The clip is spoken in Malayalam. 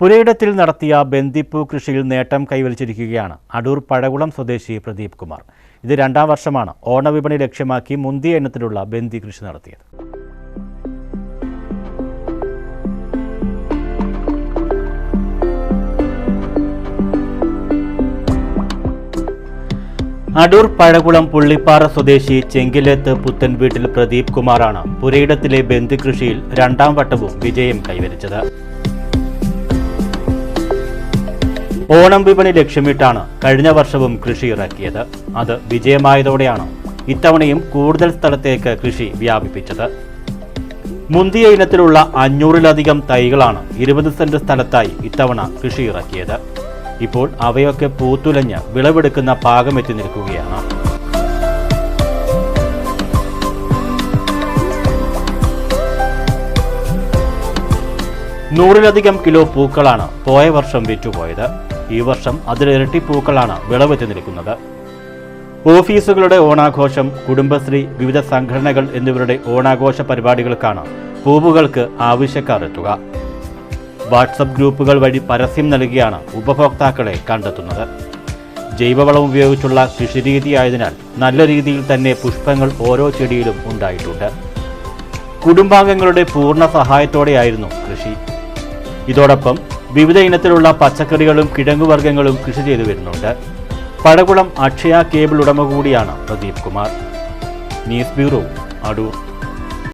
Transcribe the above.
പുരയിടത്തിൽ നടത്തിയ ബന്ദിപ്പൂ കൃഷിയിൽ നേട്ടം കൈവരിച്ചിരിക്കുകയാണ് അടൂർ പഴകുളം സ്വദേശി പ്രദീപ് കുമാർ. ഇത് രണ്ടാം വർഷമാണ് ഓണവിപണി ലക്ഷ്യമാക്കി മുന്തിയ ഇനത്തിലുള്ള ബന്ദി കൃഷി നടത്തിയത്. അടൂർ പഴകുളം പുള്ളിപ്പാറ സ്വദേശി ചെങ്കിലത്ത് പുത്തൻ വീട്ടിൽ പ്രദീപ് കുമാറാണ് പുരയിടത്തിലെ ബന്ദി കൃഷിയിൽ രണ്ടാം വട്ടവും വിജയം കൈവരിച്ചത്. ഓണം വിപണി ലക്ഷ്യമിട്ടാണ് കഴിഞ്ഞ വർഷവും കൃഷി ഇറക്കിയത്. അത് വിജയമായതോടെയാണ് ഇത്തവണയും കൂടുതൽ സ്ഥലത്തേക്ക് കൃഷി വ്യാപിപ്പിച്ചത്. മുന്തിയ ഇനത്തിലുള്ള അഞ്ഞൂറിലധികം തൈകളാണ് ഇരുപത് സെന്റ് സ്ഥലത്തായി ഇത്തവണ കൃഷി ഇറക്കിയത്. ഇപ്പോൾ അവയൊക്കെ പൂത്തുലഞ്ഞ് വിളവെടുക്കുന്ന പാകമെത്തി നിൽക്കുകയാണ്. നൂറിലധികം കിലോ പൂക്കളാണ് പോയ വർഷം വിറ്റുപോയത്. ഈ വർഷം അതിലിരട്ടി പൂക്കളാണ് വിളവെത്തി നിൽക്കുന്നത്. ഓഫീസുകളുടെ ഓണാഘോഷം കുടുംബശ്രീ വിവിധ സംഘടനകൾ എന്നിവരുടെ ഓണാഘോഷ പരിപാടികൾക്കാണ് പൂവുകൾക്ക് ആവശ്യക്കാർ എത്തുക. വാട്സപ്പ് ഗ്രൂപ്പുകൾ വഴി പരസ്യം നൽകിയാണ് ഉപഭോക്താക്കളെ കണ്ടെത്തുന്നത്. ജൈവവളം ഉപയോഗിച്ചുള്ള കൃഷിരീതിയായതിനാൽ നല്ല രീതിയിൽ തന്നെ പുഷ്പങ്ങൾ ഓരോ ചെടിയിലും ഉണ്ടായിട്ടുണ്ട്. കുടുംബാംഗങ്ങളുടെ പൂർണ സഹായത്തോടെയായിരുന്നു കൃഷി. ഇതോടൊപ്പം വിവിധ ഇനത്തിലുള്ള പച്ചക്കറികളും കിഴങ്ങുവർഗങ്ങളും കൃഷി ചെയ്തു വരുന്നുണ്ട്. പടകുളം അക്ഷയ കേബിൾ ഉടമ കൂടിയാണ് Pradeep Kumar. News bureau Adoor.